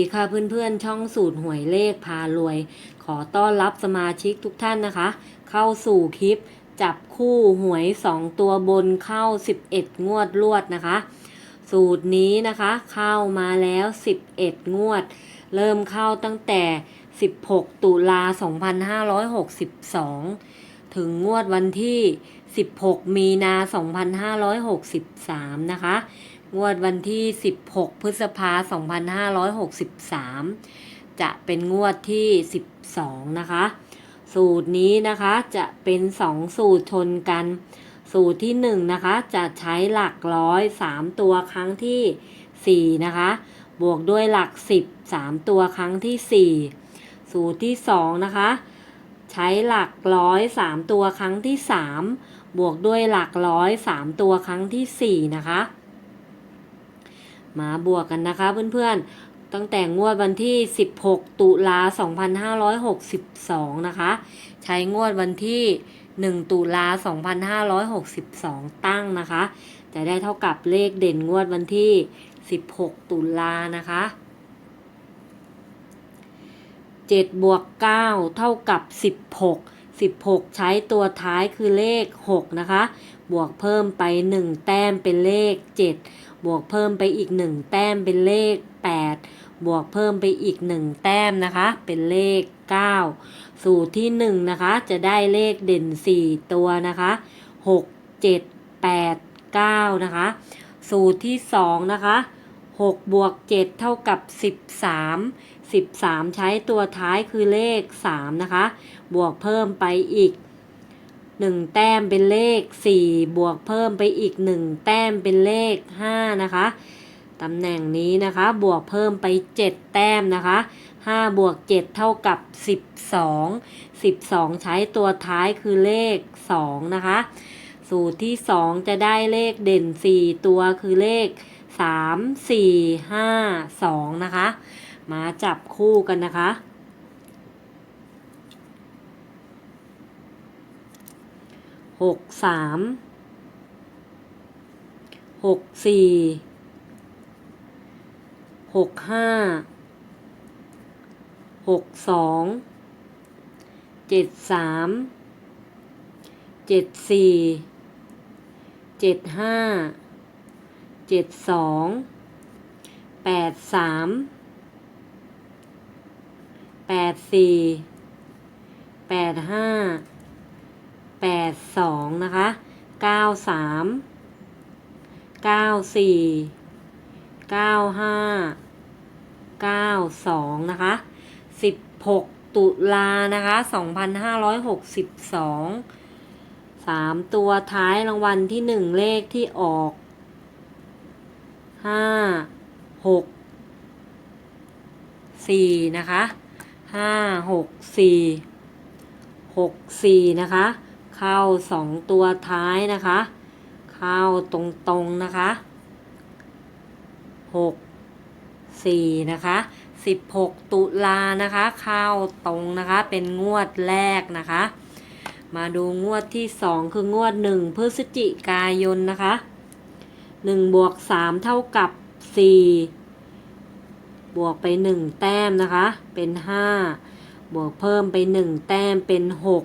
ดีค่ะเพื่อนๆ ช่องสูตรหวยเลขพารวย ขอต้อนรับสมาชิกทุกท่านนะคะ เข้าสู่คลิป จับคู่หวย 2 ตัวบนเข้า 11 งวดรวดนะคะ สูตรนี้นะคะเข้ามาแล้ว 11 งวด เริ่มเข้าตั้งแต่ 16 ตุลา 2562 ถึงงวดวันที่ 16 มีนา 2563 นะคะ งวดวันที่ 16 พฤษภา2563 จะเป็นงวดที่ 12 นะคะ สูตรนี้นะคะจะเป็น 2 สูตรชนกัน สูตรที่ 1 นะคะ จะใช้หลักร้อย 3 ตัวครั้งที่ 4 นะคะ บวกด้วยหลัก 10 3 ตัวครั้งที่ 4 สูตรที่ 2 นะคะ ใช้หลักร้อย 3 ตัวครั้งที่ 3 บวกด้วยหลักร้อย 3 ตัวครั้งที่ 4 นะคะ มาบวกกันนะคะเพื่อนๆ ตั้งแต่งวดวันที่ 16 ตุลา 2562 นะคะ ใช้งวดวันที่ 1 ตุลา 2562 ตั้งนะคะ จะได้เท่ากับเลขเด่นงวดวันที่ 16 ตุลานะคะ7บวก9เท่ากับ 16 16 ใช้ตัวท้ายคือเลข 6 นะคะ บวกเพิ่มไป 1 แต้มเป็นเลข 7 บวกเพิ่มไปอีก 1 แต้มเป็นเลข 8 บวกเพิ่มไปอีก 1 แต้มนะคะ เป็นเลข 9 สูตรที่ 1 นะคะ จะได้เลขเด่น 4 ตัวนะคะ 6 7 8 9 นะคะ สูตรที่ 2 นะคะ 6 บวก 7 เท่ากับ 13 13 ใช้ตัวท้ายคือเลข 3 นะคะ บวกเพิ่มไปอีก 1 แต้มเป็นเลข 4 บวกเพิ่มไปอีก 1 แต้มเป็นเลข 5 นะคะตำแหน่งนี้นะคะบวกเพิ่มไป 7 แต้มนะคะ 5 บวก 7 เท่ากับ 12 12 ใช้ตัวท้ายคือเลข 2 นะคะ สูตรที่ 2 จะได้เลขเด่น 4 ตัวคือเลข 3 4 5 2 นะคะ มาจับคู่กันนะคะ หกสามหกสี่หกห้าหกสองเจ็ดสามเจ็ดสี่เจ็ดห้าเจ็ดสองแปดสามแปดสี่แปดห้า แปดสองนะคะเก้าสามเก้าสี่เก้าห้าเก้าสองนะคะสิบหกตุลานะคะสองพันห้าร้อยหกสิบสองสามตัวท้ายรางวัลที่หนึ่งเลขที่ออกห้าหกสี่นะคะห้าหกสี่หกสี่นะคะ เข้าสองตัวท้ายนะคะ เข้าตรงๆนะคะหกสี่นะคะสิบหกตุลานะคะ เข้าตรงนะคะเป็นงวดแรกนะคะ มาดูงวดที่สองคืองวดหนึ่งพฤศจิกายนนะคะหนึ่งบวกสามเท่ากับสี่บวกไปหนึ่งแต้มนะคะ เป็นห้าบวกเพิ่มไปหนึ่งแต้มเป็นหก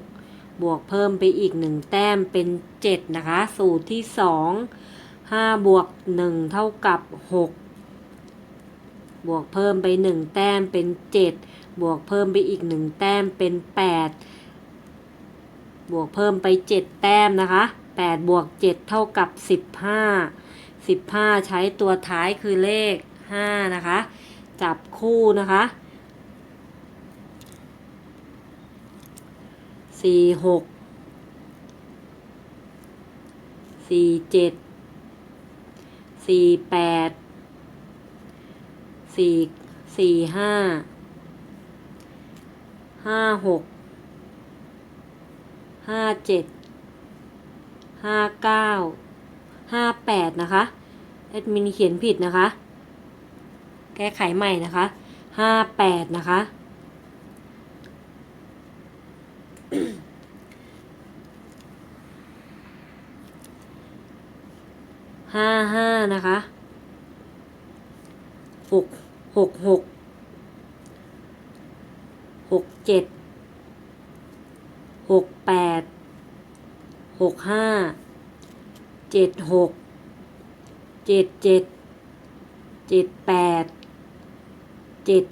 บวกเพิ่มไปอีก 1 แต้มเป็น 7 นะคะ สูตรที่ 2 5 บวก 1 เท่ากับ 6 บวกเพิ่มไป 1 แต้มเป็น 7 บวกเพิ่มไปอีก 1 แต้มเป็น 8 บวกเพิ่มไป 7 แต้มนะคะ 8 บวก 7 เท่ากับ 15 15 ใช้ตัวท้ายคือเลข 5 นะคะ จับคู่นะคะ สี่หกสี่เจ็ดสี่แปดสี่สี่ห้าห้าหกห้าเจ็ดห้าเก้าห้าแปดนะคะแอดมินเขียนผิดนะคะ แก้ไขใหม่นะคะห้าแปดนะคะ ห้าห้านะคะหกหกหกหกเจ็ดหกแปดหกห้าเจ็ดหกเจ็ดเจ็ดเจ็ดแปดเจ็ด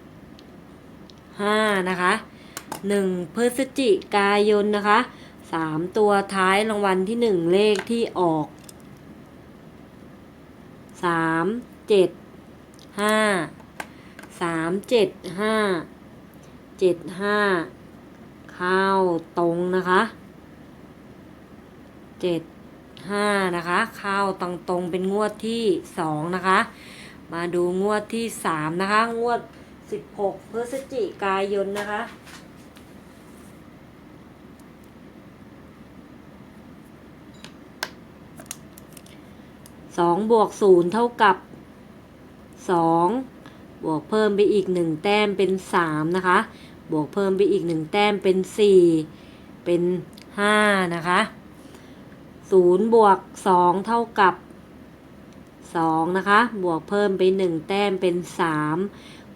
ห้านะคะ หนึ่งพฤศจิกายนนะคะสามตัวท้ายรางวัลที่หนึ่งเลขที่ออกสามเจ็ดห้าสามเจ็ดห้าเจ็ดห้าข้าตรงนะคะเจ็ดห้านะคะเข้าตรงตรงเป็นงวดที่สองนะคะ มาดูงวดที่สามนะคะ งวดสิบหกพฤศจิกายนนะคะ สองบวกศูนย์เท่ากับสองบวกเพิ่มไปอีกหนึ่งแต้มเป็นสามนะคะ บวกเพิ่มไปอีกหนึ่งแต้มเป็นสี่เป็นห้านะคะศูนย์บวกสองเท่ากับสองนะคะ บวกเพิ่มไปหนึ่งแต้มเป็นสาม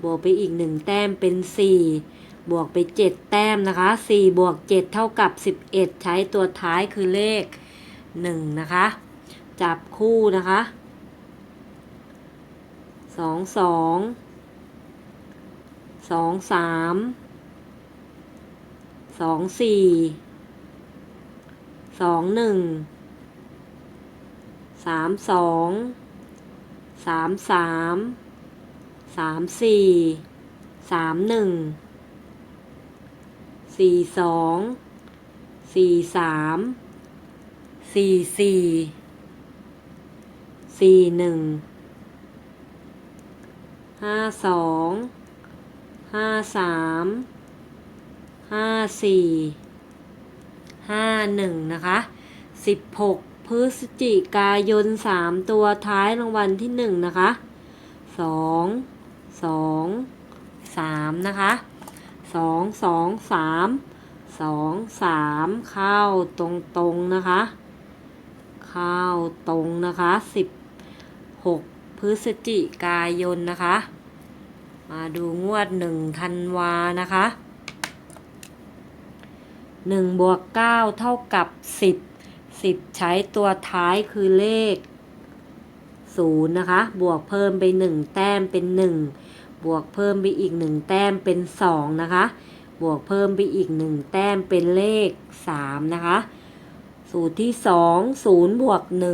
บวกไปอีกหนึ่งแต้มเป็นสี่บวกไปเจ็ดแต้มนะคะสี่บวกเจ็ดเท่ากับสิบเอ็ดใช้ตัวท้ายคือเลขหนึ่งนะคะ จับคู่นะคะสองสองสองสามสองสี่สองหนึ่งสามสองสามสามสามสี่สามหนึ่งสี่สองสี่สามสี่สี่ สี่หนึ่งห้าสองห้าสามห้าสี่ห้าหนึ่งนะคะสิบหกพฤศจิกายนสามตัวท้ายรางวัลที่หนึ่งนะคะสองสองสามนะคะสองสองสามสองสามเข้าตรงตรงๆนะคะ เข้าตรงนะคะสิบ หกพฤศจิกายนนะคะ มาดูงวดหนึ่งธันวานะคะหนึ่งบวกเก้าเท่ากับสิบสิบใช้ตัวท้ายคือเลขศูนย์นะคะ บวกเพิ่มไปหนึ่งแต้มเป็นหนึ่งบวกเพิ่มไปอีกหนึ่งแต้มเป็นสองนะคะ บวกเพิ่มไปอีกหนึ่งแต้มเป็นเลขสามนะคะ สูตรที่สองศูนย์บวกห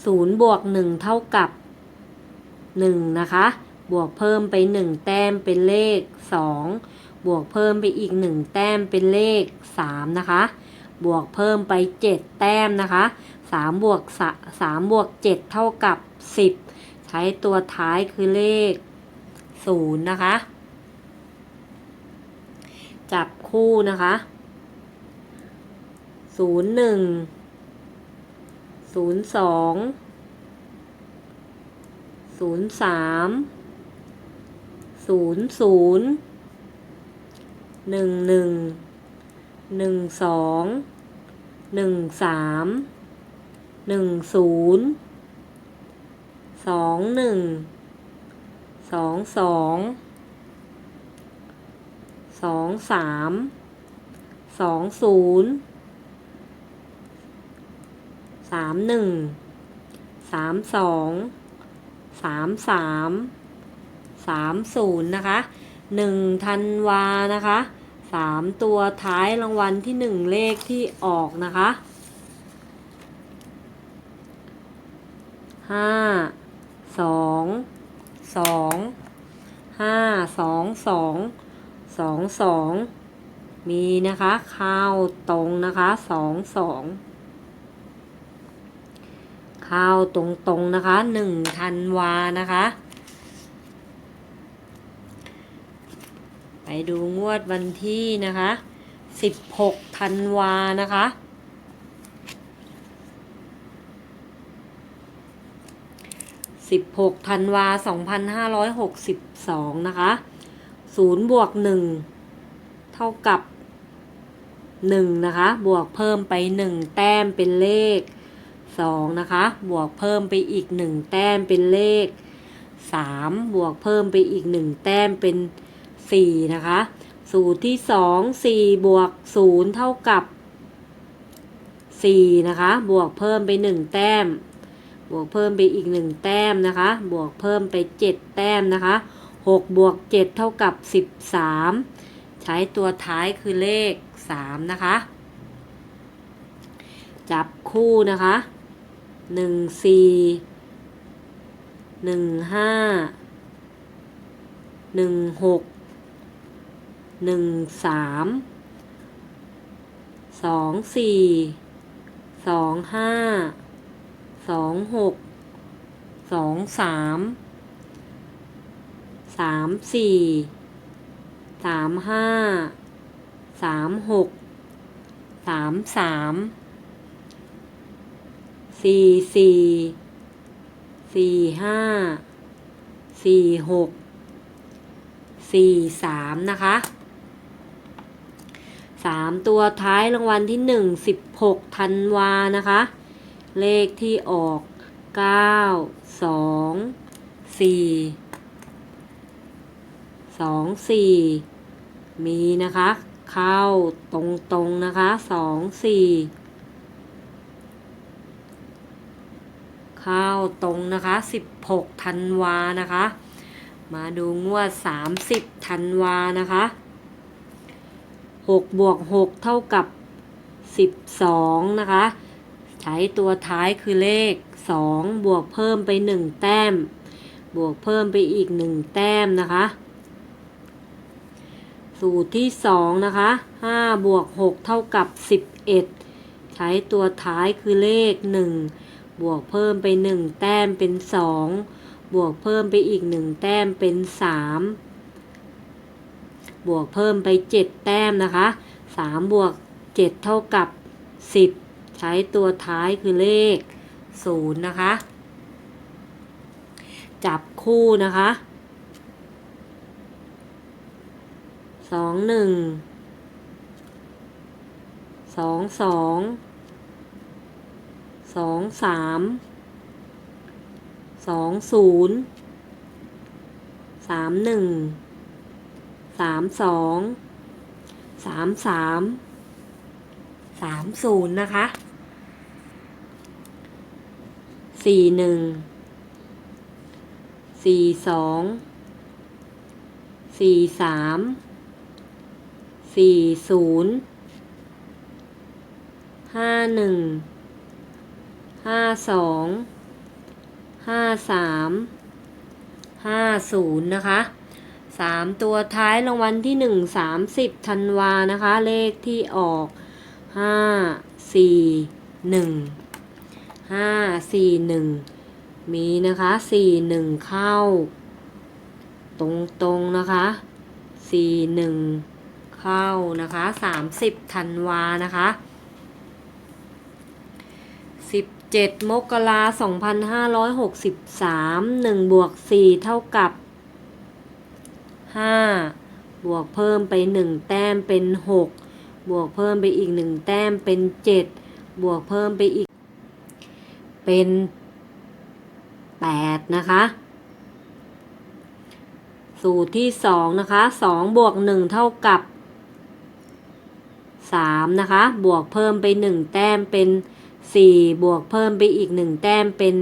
นึ่งศูนย์บวกหนึ่งเท่ากับหนึ่งนะคะ บวกเพิ่มไปหนึ่งแต้มเป็นเลขสองบวกเพิ่มไปอีกหนึ่งแต้มเป็นเลขสามนะคะ บวกเพิ่มไปเจ็ดแต้มนะคะสามบวกสะสามบวกเจ็ดเท่ากับสิบใช้ตัวท้ายคือเลขศูนย์นะคะ จับคู่นะคะศูนย์หนึ่ง ศูนย์สองศูนย์สามศูนย์ศูนย์หนึ่งหนึ่งหนึ่งสองหนึ่งสามหนึ่งศูนย์สองหนึ่งสองสองสองสามสองศูนย์ สามหนึ่งสามสองสามสามสามศูนย์นะคะหนึ่งธันวานะคะสามตัวท้ายรางวัลที่หนึ่งเลขที่ออกนะคะห้าสองสองห้าสองสองสองสองมีนะคะข้าตรงนะคะสองสอง เข้าตรงตรงๆนะคะหนึ่งธันวานะคะ ไปดูงวดวันที่นะคะสิบหกธันวานะคะสิบหกธันวาสองพันห้าร้อยหกสิบสองนะคะศูนย์บวกหนึ่งเท่ากับหนึ่งนะคะ บวกเพิ่มไปหนึ่งแต้มเป็นเลข สองนะคะ บวกเพิ่มไปอีกหนึ่งแต้มเป็นเลขสามบวกเพิ่มไปอีกหนึ่งแต้มเป็นสี่นะคะ สูตรที่สองสี่บวกศูนย์เท่ากับสี่นะคะ บวกเพิ่มไปหนึ่งแต้ม บวกเพิ่มไปอีกหนึ่งแต้มนะคะ บวกเพิ่มไปเจ็ดแต้มนะคะหกบวกเจ็ดเท่ากับสิบสามใช้ตัวท้ายคือเลขสามนะคะจับคู่นะคะ หนึ่งสี่หนึ่งห้าหนึ่งหกหนึ่งสามสองสี่สองห้าสองหกสองสามสามสี่สามห้าสามหกสามสาม สี่สี่สี่ห้าสี่หกสี่สามนะคะสามตัวท้ายรางวัลที่หนึ่งสิบหกธันวานะคะ เลขที่ออกเก้าสองสี่สองสี่มีนะคะ เข้าตรงๆนะคะสองสี่ ข้าตรงนะคะสิบหกธันวานะคะ มาดูงวดสามสิบธันวานะคะหกบวกหกเท่ากับสิบสองนะคะ ใช้ตัวท้ายคือเลขสองบวกเพิ่มไปหนึ่งแต้ม บวกเพิ่มไปอีกหนึ่งแต้มนะคะ สูตรที่สองนะคะห้าบวกหกเท่ากับสิบเอ็ดใช้ตัวท้ายคือเลขหนึ่ง บวกเพิ่มไปหนึ่งแต้มเป็นสองบวกเพิ่มไปอีกหนึ่งแต้มเป็นสามบวกเพิ่มไปเจ็ดแต้มนะคะสามบวกเจ็ดเท่ากับสิบใช้ตัวท้ายคือเลขศูนย์นะคะ จับคู่นะคะสองหนึ่งสองสอง สองสามสองศูนย์สามหนึ่งสามสองสามสามสามศูนย์นะคะสี่หนึ่งสี่สองสี่สามสี่ศูนย์ห้าหนึ่ง ห้าสองห้าสามห้าศูนย์นะคะสามตัวท้ายรางวัลที่หนึ่งสามสิบธันวานะคะ เลขที่ออกห้าสี่หนึ่งห้าสี่หนึ่งมีนะคะสี่หนึ่งเข้า ตรงตรงนะคะสี่หนึ่งเข้านะคะสามสิบธันวานะคะ สิบเจ็ดมกราสองพันห้าร้อยหกสิบสามหนึ่งบวกสี่เท่ากับห้าบวกเพิ่มไปหนึ่งแต้มเป็นหกบวกเพิ่มไปอีกหนึ่งแต้มเป็นเจ็ดบวกเพิ่มไปอีก เป็นแปดนะคะ สูตรที่สองนะคะสองบวกหนึ่งเท่ากับสามนะคะ บวกเพิ่มไปหนึ่งแต้มเป็น สี่บวกเพิ่มไปอีกหนึ่งแต้มเป็น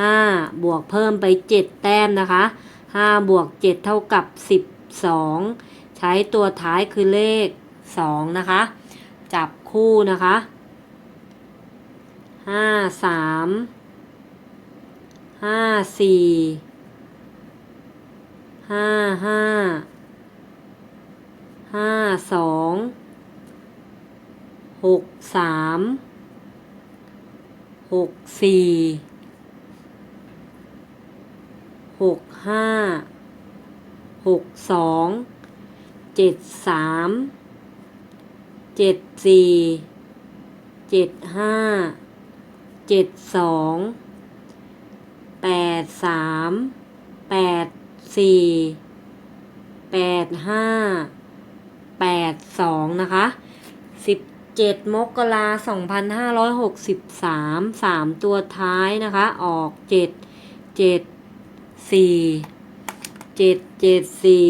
ห้าบวกเพิ่มไปเจ็ดแต้มนะคะห้าบวกเจ็ดเท่ากับสิบสองใช้ตัวท้ายคือเลขสองนะคะ จับคู่นะคะห้าสามห้าสี่ห้าห้าห้าสองหกสาม หกสี่หกห้าหกสองเจ็ดสามเจ็ดสี่เจ็ดห้าเจ็ดสองแปดสามแปดสี่แปดห้าแปดสองนะคะสิบ เจ็ดมกราสองพันห้าร้อยหกสิบสามสามตัวท้ายนะคะ ออกเจ็ดเจ็ดสี่เจ็ดเจ็ดสี่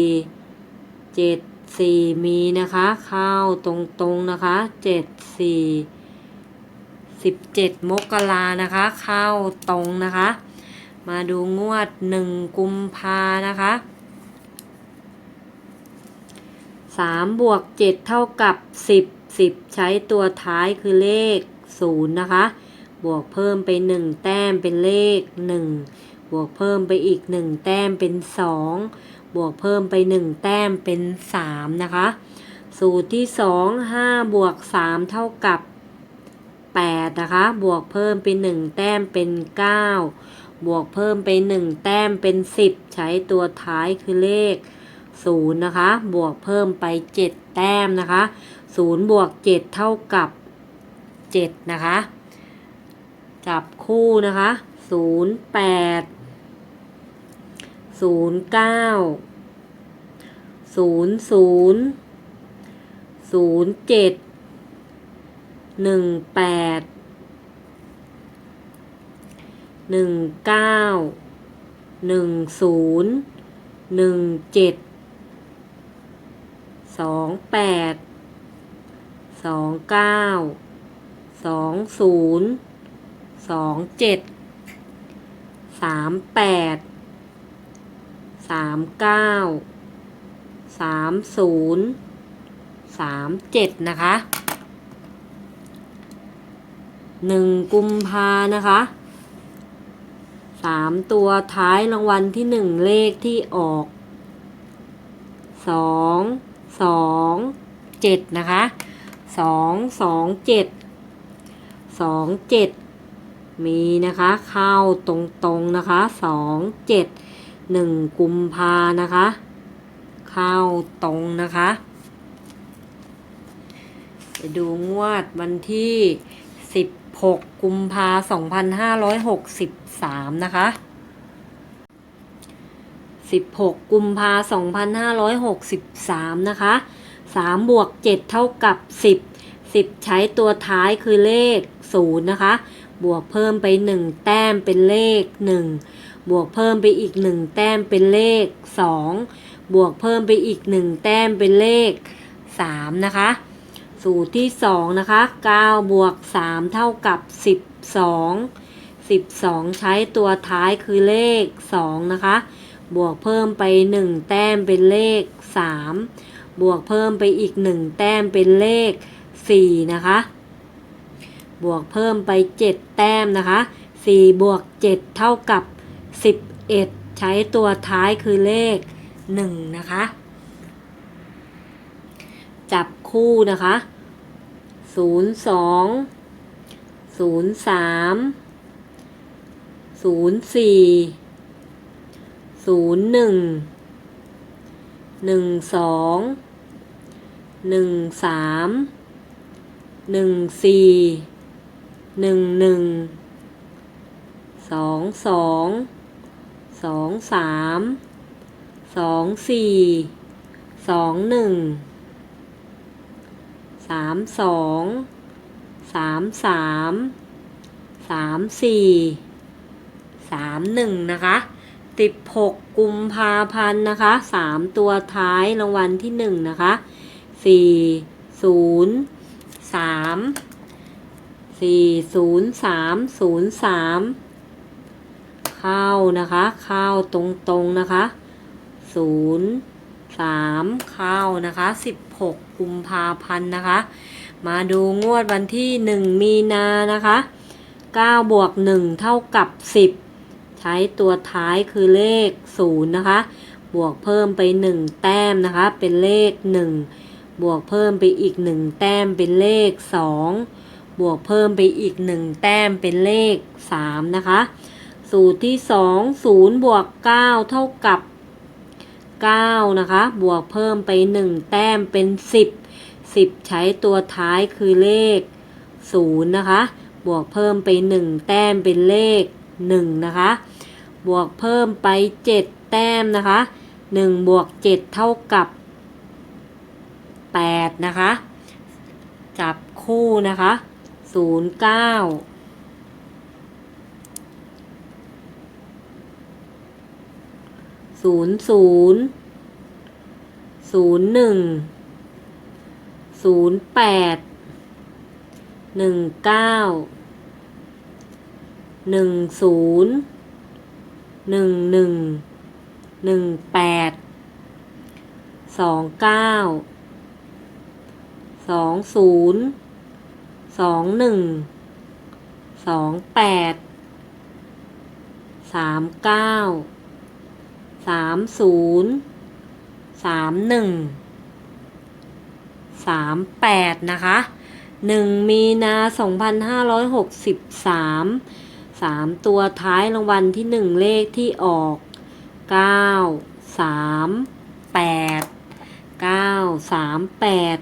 เจ็ดสี่มีนะคะเข้าตรงๆนะคะเจ็ดสี่สิบเจ็ดมกรานะคะเข้าตรงนะคะ มาดูงวดหนึ่งกุมภานะคะสามบวกเจ็ดเท่ากับสิบ สิบใช้ตัวท้ายคือเลขศูนย์นะคะ บวกเพิ่มไปหนึ่งแต้มเป็นเลขหนึ่งบวกเพิ่มไปอีกหนึ่งแต้มเป็นสองบวกเพิ่มไปหนึ่งแต้มเป็นสามนะคะ สูตรที่สองห้าบวกสามเท่ากับแปดนะคะ บวกเพิ่มไปหนึ่งแต้มเป็นเก้าบวกเพิ่มไปหนึ่งแต้มเป็นสิบใช้ตัวท้ายคือเลขศูนย์นะคะ บวกเพิ่มไปเจ็ดแต้มนะคะ 0บวก7เท่ากับ7นะคะ จับคู่นะคะ0 8 0 9 0 0 0 7 1 8 1 9 1 0 1 7 2 8 สองเก้าสองศูนย์สองเจ็ดสามแปดสามเก้าสามศูนย์สามเจ็ดนะคะหนึ่งกุมภานะคะสามตัวท้ายรางวัลที่หนึ่งเลขที่ออกสองสองเจ็ดนะคะ สองสองเจ็ดสองเจ็ดมีนะคะเข้าตรงๆนะคะสองเจ็ดหนึ่งกุมภานะคะ เข้าตรงนะคะไปดูงวดวันที่ 16 กุมภา2563 นะคะ 16 กุมภา2563 นะคะ 3 บวก 7 เท่ากับ 10 10 ใช้ตัวท้ายคือเลข 0 นะคะ บวกเพิ่มไป 1 แต้มเป็นเลข 1 บวกเพิ่มไปอีก 1 แต้มเป็นเลข 2 บวกเพิ่มไปอีก 1 แต้มเป็นเลข 3 นะคะ สูตรที่ 2 นะคะ 9 บวก 3 เท่ากับ 12 12 ใช้ตัวท้ายคือเลข 2 นะคะ บวกเพิ่มไป 1 แต้มเป็นเลข 3 บวกเพิ่มไปอีก 1 แต้มเป็นเลข 4 นะคะ บวกเพิ่มไป 7 แต้มนะคะ 4 บวก 7 เท่ากับ 11 ใช้ตัวท้ายคือเลข 1 นะคะ จับคู่นะคะ 0 2 0 3 0 4 0 1 1 2 หนึ่งสองหนึ่งสามหนึ่งสี่หนึ่งหนึ่งสองสองสองสามสองสี่สองหนึ่งสามสองสามสามสามสี่สามหนึ่งนะคะสิบหกกุมภาพันธ์นะคะสามตัวท้ายรางวัลที่หนึ่งนะคะ สี่ศูนย์สามสี่ศูนย์สามศูนย์สามเข้านะคะ เข้าตรงๆนะคะศูนย์สามเข้านะคะสิบหกกุมภาพันธ์นะคะ มาดูงวดวันที่หนึ่งมีนานะคะเก้าบวกหนึ่งเท่ากับสิบใช้ตัวท้ายคือเลขศูนย์นะคะ บวกเพิ่มไปหนึ่งแต้มนะคะ เป็นเลขหนึ่ง บวกเพิ่มไปอีกหนึ่งแต้มเป็นเลขสองบวกเพิ่มไปอีกหนึ่งแต้มเป็นเลขสามนะคะ สูตรที่สองศูนย์บวกเก้าเท่ากับ9นะคะ บวกเพิ่มไป1แต้มเป็น10 10ใช้ตัวท้ายคือเลข0นะคะ บวกเพิ่มไป1แต้มเป็นเลข1นะคะ บวกเพิ่มไป7แต้มนะคะ1บวก7เท่ากับ 8 นะคะ จับคู่นะคะ 0 9 ศูนย์ศูนย์ศูนย์หนึ่งศูนย์แปดหนึ่งเก้าหนึ่งศูนย์หนึ่งหนึ่งหนึ่งแปดสองเก้า สองศูนย์สองหนึ่งสองแปดสามเก้าสามศูนย์สามหนึ่งสามแปดนะคะหนึ่งมีนาสองพันห้าร้อยหกสิบสามสามตัวท้ายรางวัลที่หนึ่งเลขที่ออกเก้าสามแปดเก้าสามแปด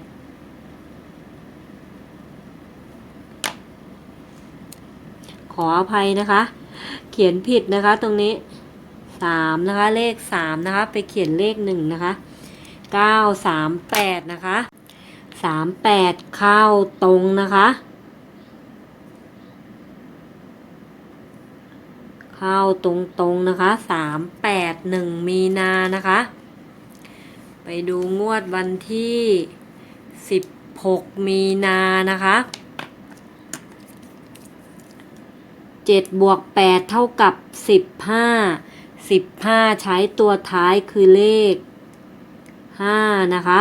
ขออภัยนะคะ เขียนผิดนะคะตรงนี้สามนะคะเลขสามนะคะ ไปเขียนเลขหนึ่งนะคะเก้าสามแปดนะคะสามแปดเข้าตรงนะคะ เข้าตรงตรงนะคะสามแปดหนึ่งมีนานะคะ ไปดูงวดวันที่สิบหกมีนานะคะ เจ็ดบวกแปดเท่ากับสิบห้าสิบห้าใช้ตัวท้ายคือเลขห้านะคะ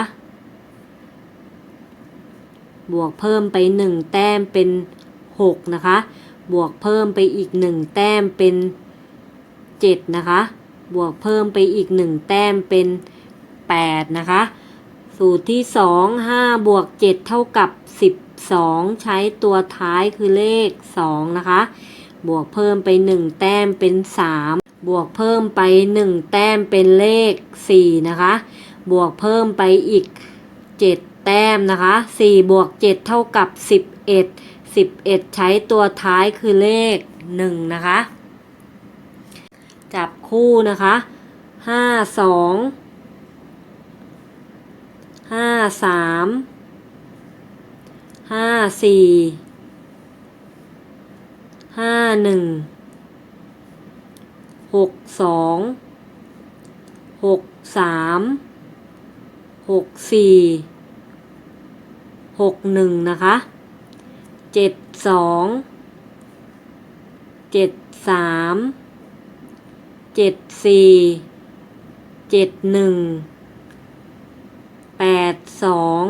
บวกเพิ่มไปหนึ่งแต้มเป็นหกนะคะ บวกเพิ่มไปอีกหนึ่งแต้มเป็นเจ็ดนะคะ บวกเพิ่มไปอีกหนึ่งแต้มเป็นแปดนะคะ สูตรที่สองห้าบวกเจ็ดเท่ากับสิบสองใช้ตัวท้ายคือเลขสองนะคะ บวกเพิ่มไปหนึ่งแต้มเป็นสามบวกเพิ่มไปหนึ่งแต้มเป็นเลขสี่นะคะ บวกเพิ่มไปอีกเจ็ดแต้มนะคะสี่บวกเจ็ดเท่ากับสิบเอ็ดสิบเอ็ดใช้ตัวท้ายคือเลขหนึ่งนะคะ จับคู่นะคะห้าสองห้าสาม ห้าหนึ่งหกสองหกสามหกสี่หกหนึ่งนะคะเจ็ดสองเจ็ดสามเจ็ดสี่เจ็ดหนึ่งแปดสอง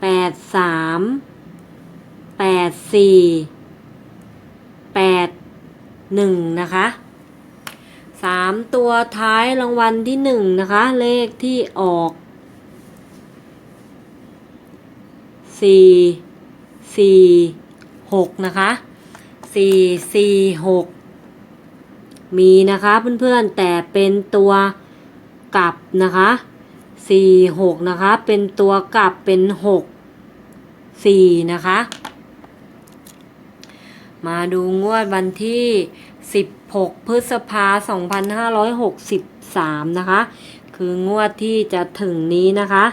แปดสามแปดสี่ แปดหนึ่งนะคะสามตัวท้ายรางวัลที่หนึ่งนะคะ เลขที่ออกสี่สี่หกนะคะสี่สี่หกมีนะคะเพื่อนๆแต่เป็นตัวกลับนะคะสี่หกนะคะ เป็นตัวกลับเป็นหกสี่นะคะ มาดูงวดวันที่ 16 พฤษภา 2563 นะคะ คืองวดที่จะถึงนี้นะคะ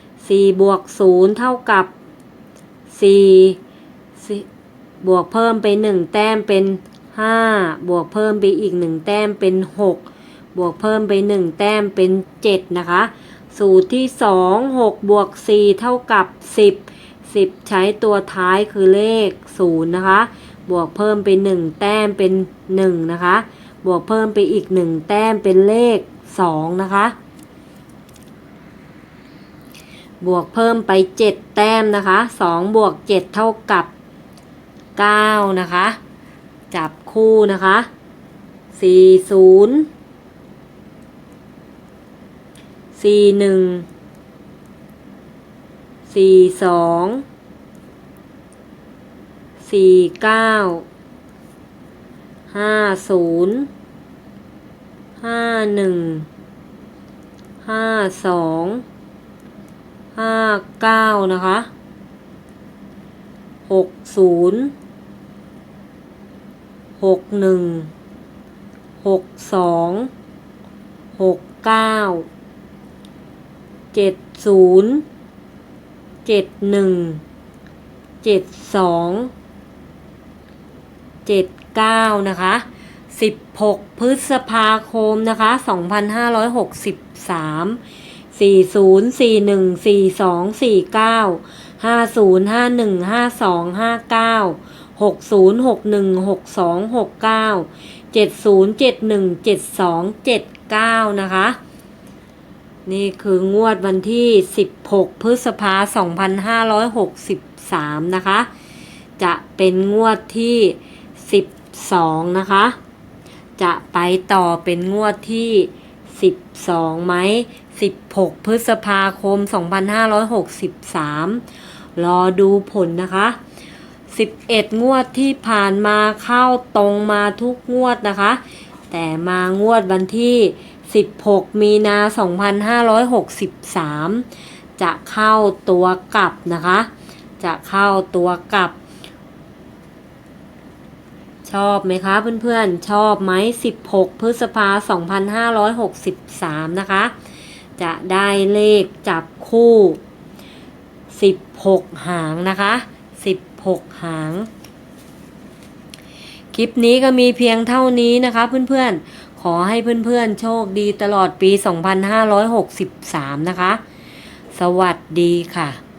4 บวก 0 เท่ากับ4 4บวกเพิ่มไป 1 แต้มเป็น 5 บวกเพิ่มไปอีก 1 แต้มเป็น 6 บวกเพิ่มไป 1 แต้มเป็น 7 นะคะ สูตรที่ 2 6 บวก 4 เท่ากับ 10 10 ใช้ตัวท้ายคือเลข 0 นะคะ บวกเพิ่มไป 1 แต้มเป็น 1 นะคะ บวกเพิ่มไปอีก 1 แต้มเป็นเลข 2 นะคะ บวกเพิ่มไป 7 แต้มนะคะ 2 บวก 7 เท่ากับ 9 นะคะ จับคู่นะคะ 40 41 42 สี่เก้าห้าศูนย์ห้าหนึ่งห้าสองห้าเก้านะคะหกศูนย์หกหนึ่งหกสองหกเก้าเจ็ดศูนย์เจ็ดหนึ่งเจ็ดสอง เจ็ดเก้านะคะ 16 พฤษภาคมนะคะ 2563 40 41 42 49 50 51 52 59 60 61 62 69 70 71 72 79 นะคะ นี่คืองวดวันที่ 16 พฤษภา 2563 นะคะ จะเป็นงวดที่ 12 นะคะ จะไปต่อเป็นงวดที่ 12ไหม16 พฤษภาคม 2563 รอดูผลนะคะ 11 งวดที่ผ่านมาเข้าตรงมาทุกงวดนะคะ แต่มางวดวันที่ 16 มีนา 2563 จะเข้าตัวกลับนะคะ จะเข้าตัวกลับ ชอบไหมคะเพื่อนๆ ชอบไหม 16 พฤษภา 2563 นะคะ จะได้เลขจับคู่ 16 หางนะคะ 16 หาง คลิปนี้ก็มีเพียงเท่านี้นะคะเพื่อนๆ ขอให้เพื่อนๆ โชคดีตลอดปี 2563 นะคะ สวัสดีค่ะ